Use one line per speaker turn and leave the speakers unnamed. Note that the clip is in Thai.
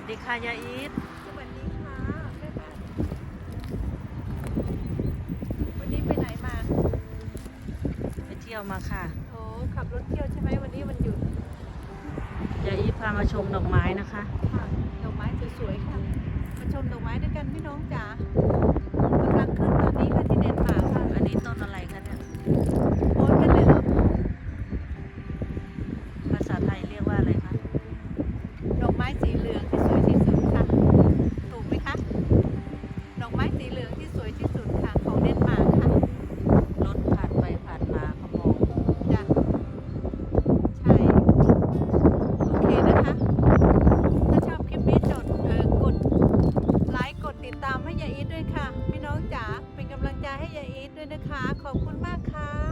ดีค่ะยาอีท
สวัสดีค่ะแม่บ้านวันนี้ไปไหนมา
ไปเที่ยวมาค่ะ
โอ้ขับรถเที่ยวใช่ไหมวันนี้วันหยุด
ยาอีทพามาชมดอกไม้นะคะ
ค่ะดอกไม้สวยๆค่ะมาชมดอกไม้ด้วยกันพี่น้องจ๋ากำลังขึ้นตอนนี้ค่ะที่เดนมาร์กค่ะ
อันนี้ต้นอะไรคะเนี่ย
โอ้ยกันเลยเหรอ
ภาษาไทยเรียก
ขอบคุณมากค่ะ